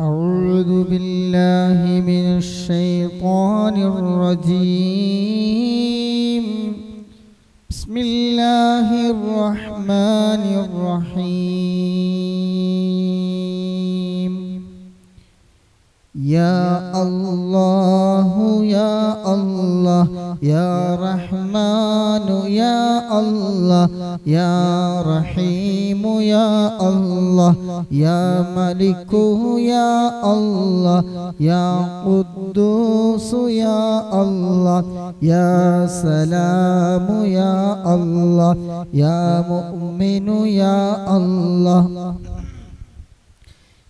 أعوذ بالله من الشيطان الرجيم. بسم الله الرحمن الرحيم. يا الله يا الله يا رحمن يا الله يا رحيم. يا الله يا ملك يا الله يا قدوس يا الله يا سلام يا الله يا مؤمن يا الله.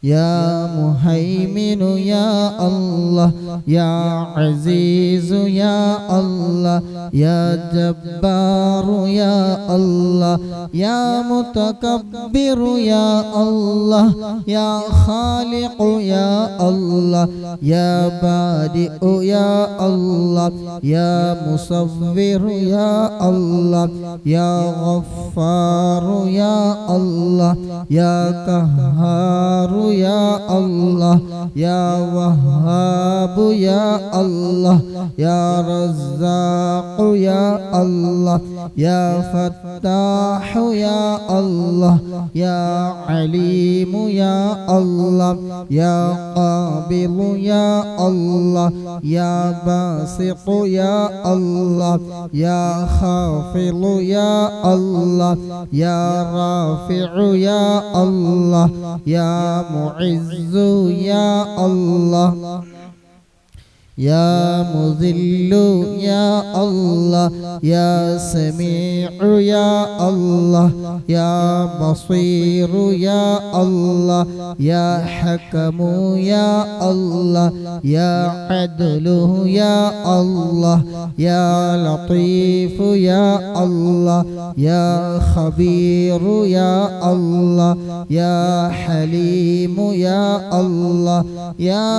يا مهيمن يا الله يا عزيز يا الله يا جبار يا الله يا متكبر يا الله يا خالق يا الله يا بادئ يا الله يا مصور يا الله يا غفار يا الله يا قهار يا الله يا وهاب يا الله يا رزاق يا الله يا فتاح يا الله يا عليم يا الله يا قابل يا الله يا باسط يا الله يا خافض يا الله يا رافع يا الله يا معز يا الله. يا مذل يا الله يا سميع يا الله يا بصير يا الله يا حكم يا الله يا عدل يا الله يا لطيف يا الله يا خبير يا الله يا حليم يا الله يا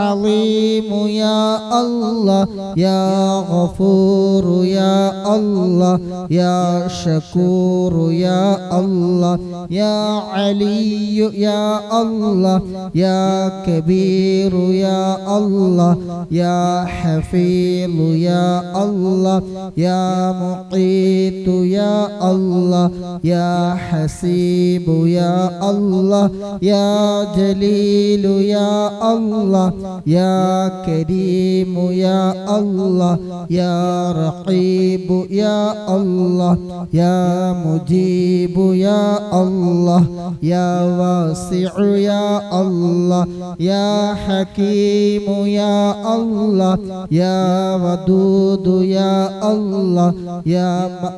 عظيم يا الله يا غفور يا الله يا شكور يا الله يا علي يا الله يا كبير يا الله يا حفيظ يا الله يا مقيت يا الله يا حسيب يا الله يا جليل يا الله يا كريم. يا الله يا رقيب يا الله يا مجيب يا الله يا واسع يا الله يا حكيم يا الله يا ودود يا الله يا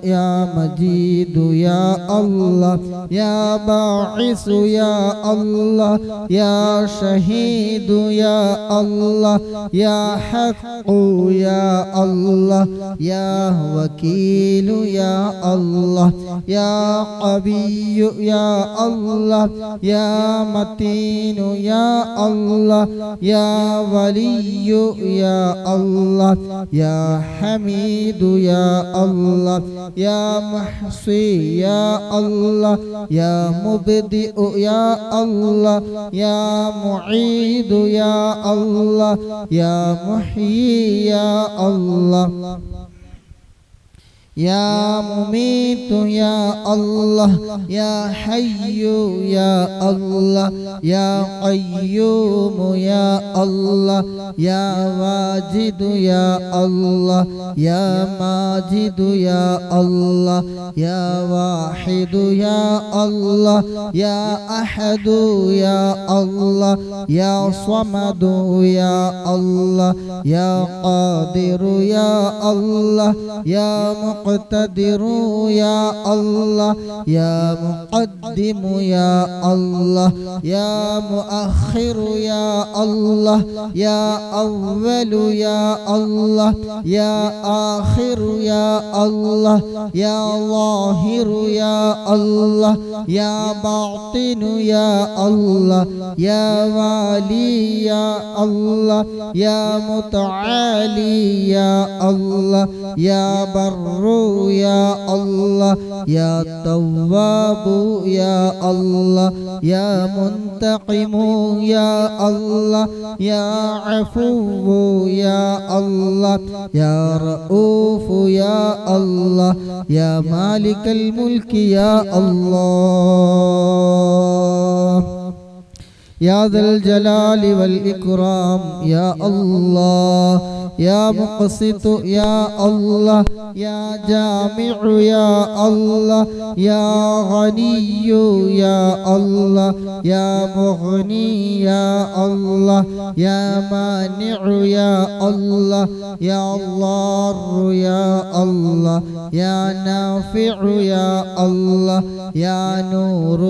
يا مجيد يا الله يا باعث يا الله يا شهيد يا الله يا حق يا الله يا وكيل يا الله يا قوي يا الله يا متين يا الله يا ولي يا الله يا حميد يا الله يا محصي يا الله يا مبدئ يا الله يا معيد يا الله يا محيي يا الله يا مميت يا الله يا حي يا الله يا قيوم يا الله يا واجد يا الله يا ماجد يا الله يا واحد يا الله يا أحد يا الله يا صمد يا الله يا قادر يا الله يا مقتدر يا الله يا مقدم يا الله يا مؤخر يا الله يا أول يا الله يا آخر يا الله يا ظاهر يا الله يا باطن يا الله يا والي يا الله يا متعالي يا الله يا بر يا الله يا تواب يا الله يا منتقم يا الله يا عفو يا الله يا رؤوف يا الله يا مالك الملك يا الله. يا ذا الجلال والإكرام يا الله يا مقسط يا الله يا جامع يا الله يا غني يا الله يا مغني يا الله يا مانع يا الله يا الله يا الله يا نافع يا الله يا نور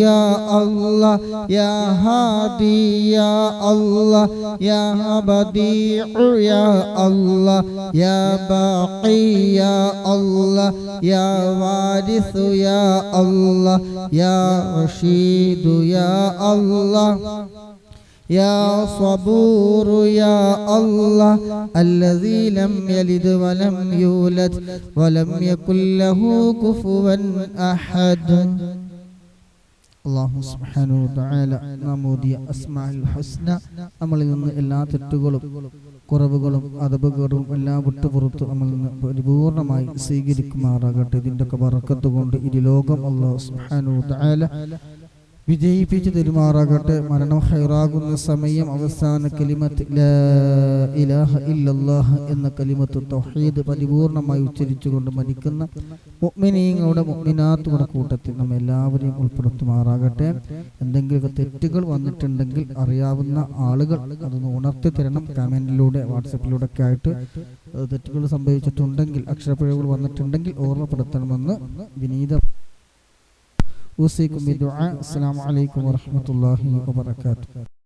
يا الله يا هادي يا الله يا بديع يا الله يا باقي يا الله يا وارث يا الله يا رشيد يا الله يا صبور يا الله الذي لم يلد ولم يولد ولم يكن له كفوا أحد. അള്ളാഹു സുബ്ഹാനഹു വതആല നാം ഓതിയ അസ്മാഉൽ ഹുസ്ന. നമ്മളിൽ നിന്ന് എല്ലാ തെറ്റുകളും കുറവുകളും അതപകടവും എല്ലാം വിട്ടുപുറത്ത് നമ്മളിൽ നിന്ന് പരിപൂർണമായി സ്വീകരിക്കുമാറാകട്ടെ. ഇതിന്റെ ഒക്കെ ബറക്കത്ത് കൊണ്ട് ഇരു ലോകം അള്ളാഹു സുബ്ഹാനഹു വതആല വിജയിപ്പിച്ചു തെരുമാറാകട്ടെ. മരണം ഹൈറാകുന്ന സമയം അവസാന കലിമത്ത് ഇലാഹ ഇല്ലല്ലാഹ് എന്ന കലിമത്ത് തൊഹീദ് പരിപൂർണമായി ഉച്ചരിച്ചുകൊണ്ട് മരിക്കുന്ന മുഗ്മിനീങ്ങളുടെ മുഗ്മിനാത്തുകളുടെ കൂട്ടത്തിൽ നമ്മൾ എല്ലാവരെയും ഉൾപ്പെടുത്തുമാറാകട്ടെ. എന്തെങ്കിലുമൊക്കെ തെറ്റുകൾ വന്നിട്ടുണ്ടെങ്കിൽ അറിയാവുന്ന ആളുകൾ അതൊന്ന് ഉണർത്തി തരണം കമന്റിലൂടെ വാട്സപ്പിലൂടെ ഒക്കെ ആയിട്ട് തെറ്റുകൾ സംഭവിച്ചിട്ടുണ്ടെങ്കിൽ അക്ഷരപ്പിഴവുകൾ വന്നിട്ടുണ്ടെങ്കിൽ ഓർമ്മപ്പെടുത്തണമെന്ന് വിനീത أوصيكم بدعاء. السلام عليكم ورحمة الله وبركاته.